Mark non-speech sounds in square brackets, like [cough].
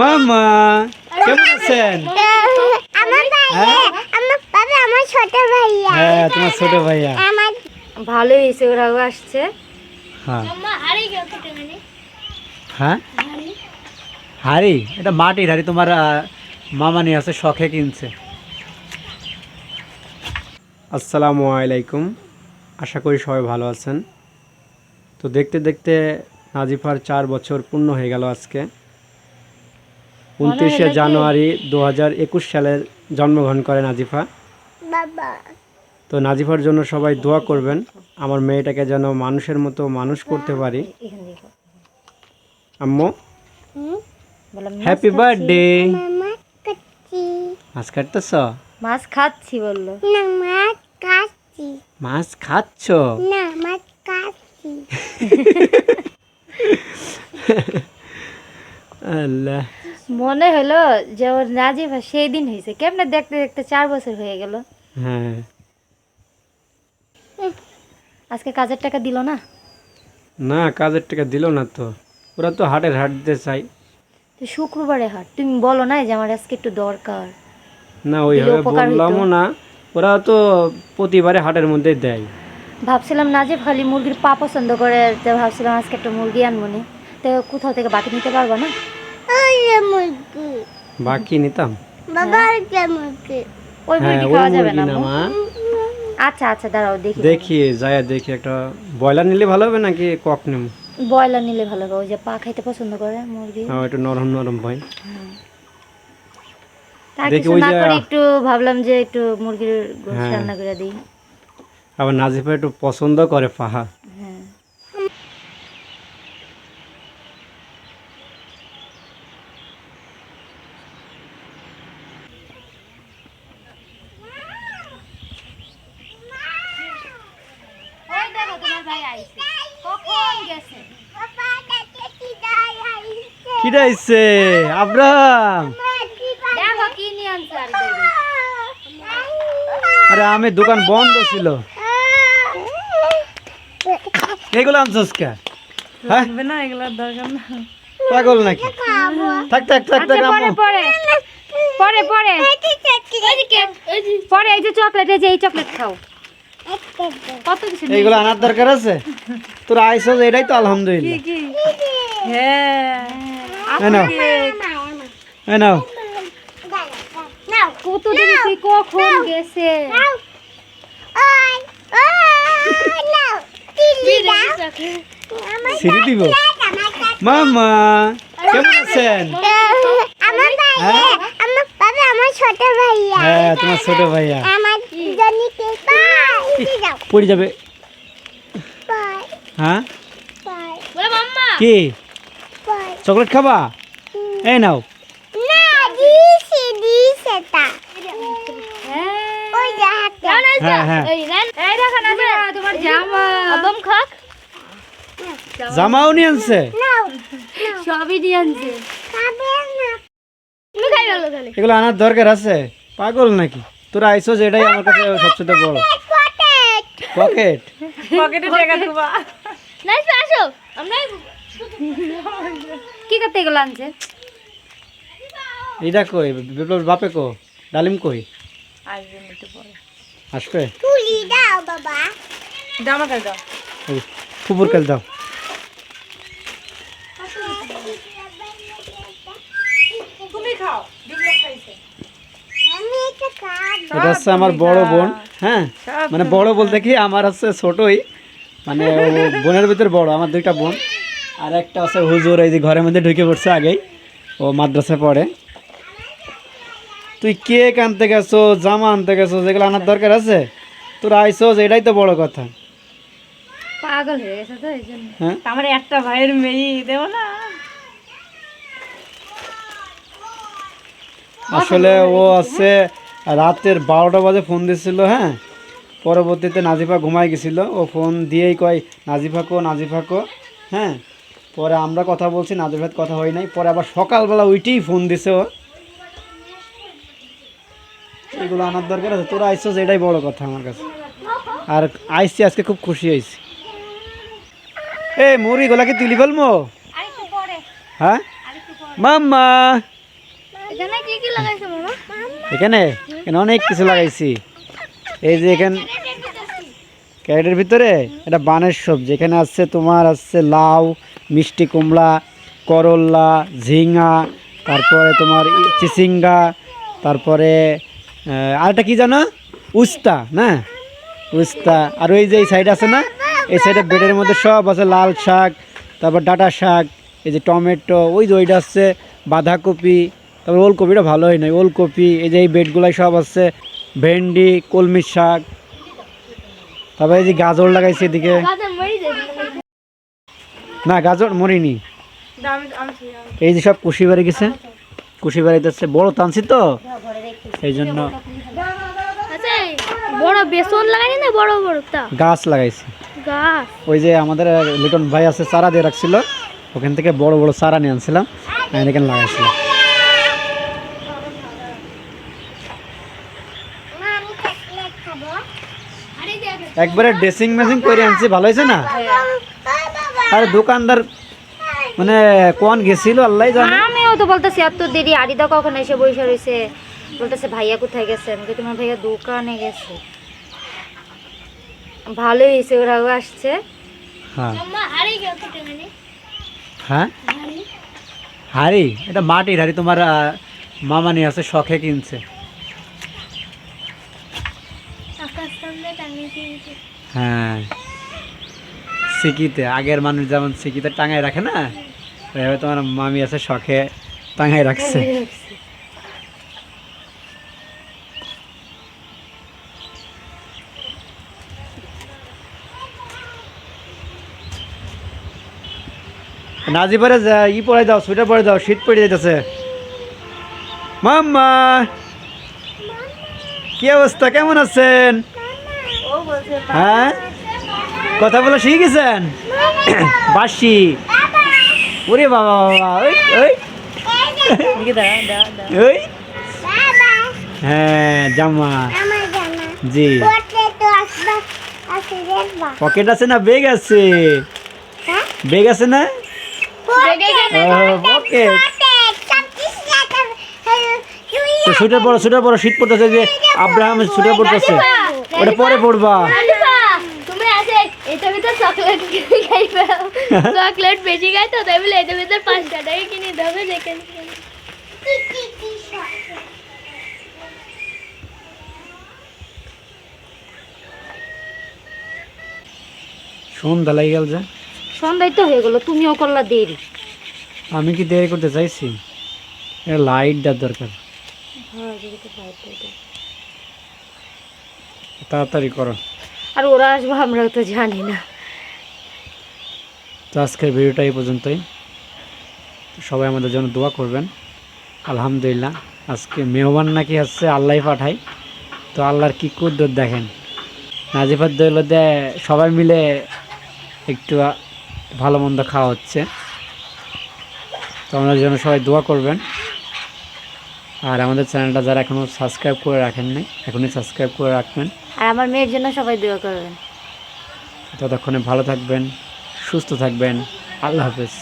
মামা কেমন আছেন? আমার ভাই হ্যাঁ? আমার বাবা আমার ছোট ভাইয়া। হ্যাঁ তোমার ছোট ভাইয়া। আমার ভালোই হয়েছে ওরাও আসছে। হ্যাঁ। মানে। হ্যাঁ? হাড়ি? এটা মাটির হাড়ি তোমার মামা নিয়ে আছে শখে কিনছে। আসসালামু আলাইকুম। আশা করি সবাই ভালো আছেন। তো দেখতে দেখতে নাজিফার চার বছর পূর্ণ হয়ে গেল আজকে। উনত্রিশে জানুয়ারি দু হাজার একুশ সালে জন্মগ্রহণ করে নাজিফা তো নাজিফার জন্য সবাই দোয়া করবেন আমার মেয়েটাকে যেন মানুষের মতো মানুষ করতে পারি। আম্মু হ্যাপি বার্থডে মাছ কাটতেছ? মাছ খাচ্ছি বলল। না মা কাচ্চি মাছ খাচ্ছ? না মা কাচ্চি [laughs] আল্লাহ। মনে হলো যে ওর নাজিফা সেই দিন হয়েছে। কেমনে দেখতে দেখতে চার বছর হয়ে গেল? হ্যাঁ। আজকে কাজের টাকা দিল না? না কাজের টাকা দিল না তো। ওরা তো হাটের হাট দিতে চাই। তো শুক্রবারে হাট। তুমি বলো না যে আমার আজকে একটু দরকার। না ওইভাবে। বললামও না। ওরা তো প্রতিবারে হাটের মধ্যে দেয়। ভাবছিলাম নাজিফ খালি মুরগির পা পছন্দ করে ভাবছিলাম আজকে একটা মুরগি আনব নি। তো কোথাও থেকে বাকি নিতে পারব না? যে বাকি নিতাম। ওই মুরগি? ওই হ্যাঁ মুরগি ওই খাওয়া যাবে না না মা। আচ্ছা আচ্ছা দাঁড়াও দেখি। দেখি যায় দেখি একটা ব্রয়লার নিলে ভালো হবে নাকি কক নেব? ব্রয়লার নিলে ভালো হবে ওই যে পা খাইতে পছন্দ করে মুরগি। হ্যাঁ একটু নরম নরম তার দেখি ওই যে- একটু ভাবলাম যে একটু মুরগির গোশত হ্যাঁ। রান্না করে দিই। আবার নাজিফা একটু পছন্দ করে পাহা হ্যাঁ বাবা কাছে কি দাই আইছে কি আব্রাহাম আরে আমি দোকান বন্ধ ছিল এগুলো আনছস কে হ্যাঁ না এগুলোর দরকার না পাগল নাকি থাক থাক থাক থাক পরে পরে পরে পরে পরে এই যে চকলেট এই যে এই চকলেট খাও এইগুলো আনার দরকার আছে? তোর আইসস এটাই তো আলহামদুলিল্লাহ। হ্যাঁ। নাও। এই নাও। কখন গেছে? সিঁড়ি দিব। মামা কেমন আছেন? আমার ভাই হ্যাঁ? ছোট ভাইয়া। হ্যাঁ তোমার ছোট ভাইয়া। আমার পড়ে যাবে। হ্যাঁ? কি? চকলেট খাবা? এই নাও। না দিছি দিছে তা। ওই যে হাতে। এই দেখো না যে তোমার জামা। আদম খাক। জামাও নিয়ে আনছে? সবই দিয়ে আনছে। খাবে না। তুমি খাই ভালো তাহলে। এগুলো আনার দরকার আছে। পাগল নাকি? তোরা আইসস এটাই আমার কাছে সবচেয়ে বড়। পকেট। পকেটে টাকা দেবা নাইস আসো। আমরা কি করতে এগুলো আনছে? এইটা কই বিপ্লব বাপে কো ডালিম কই? আসবে আসবে? তুলি দাও বাবা। জামা কাল দাও। ফুপুর কাল দাও। এটা হচ্ছে আমার বড় বোন। হ্যাঁ? মানে বড় বলতে কি আমার হচ্ছে ছোটই। মানে বোনের ভিতর বড় আমার দুইটা বোন। আর একটা আছে হুজুর এই যে ঘরের মধ্যে ঢুকে পড়ছে আগেই। ও মাদ্রাসায় পড়ে। তুই কেক আনতে গেছো জামা আনতে গেছো যেগুলো আনার দরকার আছে? তোর আইসোস এটাই তো বড় কথা। পাগল হয়ে গেছে তো এই জন্য। হ্যাঁ? আমার একটা ভাইয়ের মেয়ে দেবো না? আসলে ও আছে রাতের বারোটা বাজে ফোন দিছিল হ্যাঁ? পরবর্তীতে নাজিফা ঘুমাই গেছিল। ও ফোন দিয়েই কয় নাজিফা কো নাজিফা কো হ্যাঁ? পরে আমরা কথা বলছি নাজিফাত কথা হয় নাই। পরে আবার সকালবেলা ওইটাই ফোন দিছে ও। এগুলো আনার দরকার আছে। তোরা আইসস এটাই বড় কথা আমার কাছে। আর আইসছি আজকে খুব খুশি হয়েছি। এ মুড়ি গোলা কি তুলি ফেলব হ্যাঁ? মাম্মা! কি কি লাগাইছো মামা? এখানে? এখানে অনেক কিছু লাগাইছি। এই যে এখানে ক্যারেটের ভিতরে এটা বানের সবজি। এখানে আছে তোমার আছে লাউ, মিষ্টি কুমড়া করল্লা ঝিঙা, তারপরে তোমার চিচিঙ্গা, তারপরে আরেকটা কি জানো? উস্তা, না? উস্তা। আর ওই যে এই সাইড আছে না? এই সাইডে বেডের মধ্যে সব আছে লাল শাক, তারপর ডাটা শাক, এই যে টমেটো, ওই যে ওইটা আছে বাঁধাকপি তারপর ওলকপিটা ভালো হয় না ওলকপি এই যে এই বেডগুলাই সব আছে ভেন্ডি কলমি শাক তারপরে এই যে গাজর লাগাইছে এদিকে। না গাজর মরিনি। এই যে সব কুশি বাড়ি গেছে। কুশি বাড়িতে আছে বড় টানছি তো। এই জন্য বড় বেসন লাগাইনি না বড় বড়টা গাছ লাগাইছি। গাছ? ওই যে আমাদের লিটন ভাই আছে চারা দিয়ে রাখছিল। ওখান থেকে বড় বড় চারা নিয়ে আনছিলাম। এখানে লাগাইছিলাম আমি চকলেট খাব আরে দেখ একবারে ড্রেসিং মেসিং করে আনছি ভালো হয়েছে না? আর দোকানদার মানে কোন গেছিল আল্লাহ জানে। আমিও তো বলতেছি এত দেরি আরিদা কখন এসে বসে রয়েছে? বলতেছে ভাইয়া কোথায় গেছে? আমাকে তোমার ভাইয়া দোকানে গেছে। ভালোই হয়েছে ওরাও আসছে। হ্যাঁ। কেমনে হ্যাঁ? হাড়ি? এটা মাটির হাড়ি তোমার আহ, মামা নিয়ে আছে শখে কিনছে। হ্যাঁ। সিকিতে, আগের মানুষ যেমন সিকিতে টাঙায় রাখে না ওইভাবে তোমার মামি আছে শখে টাঙায় রাখছে। নাজি পরে যা ই পরে দাও, সোয়েটার পরে দাও, শীত পড়ে যাইতেছে। মাম্মা, কি অবস্থা, কেমন আছেন? হ্যাঁ? কথা বলা শিখে গেছেন? বাসি। ওরে বাবা বাবা ওই ওই। ওই। হ্যাঁ জামা। জি। পকেট আছে না বেগ আছে? হ্যাঁ? বেগ আছে না? পকেট। তুই তো সুইটার পরো সুইটার পরো শীত পড়তেছে যে আব্রাহাম সুইটার পড়তেছে। ওটা পরে পড়বা। তুমি আছে এটার ভিতর চকলেট খাইবে। চকলেট বেশি খাই তো তাই বলে এটার ভিতর পাঁচটা টাকা কিনে দেবে সন্ধ্যা লাগে গেল যে। সন্ধ্যায় তো হয়ে গেলো তুমিও করলা দেরি। আমি কি দেরি করতে চাইছি? এটা লাইট দেওয়ার দরকার। তাড়াতাড়ি করো। আর ওরা আসব আমরা তো জানি না। তো আজকের ভিডিওটা এই পর্যন্তই। সবাই আমাদের জন্য দোয়া করবেন। আলহামদুলিল্লাহ আজকে মেহমান নাকি আসছে আল্লাহ পাঠাই তো আল্লাহর কি কুদ্দর দেখেন। নাজিফার দৌলতে সবাই মিলে একটু ভালো মন্দ খাওয়া হচ্ছে। তো আমাদের জন্য সবাই দোয়া করবেন। আর আমাদের চ্যানেলটা যারা এখনও সাবস্ক্রাইব করে রাখেন নাই এখনই সাবস্ক্রাইব করে রাখবেন। আর আমার মেয়ের জন্য সবাই দোয়া করবেন। ততক্ষণে ভালো থাকবেন সুস্থ থাকবেন। আল্লাহ হাফেজ।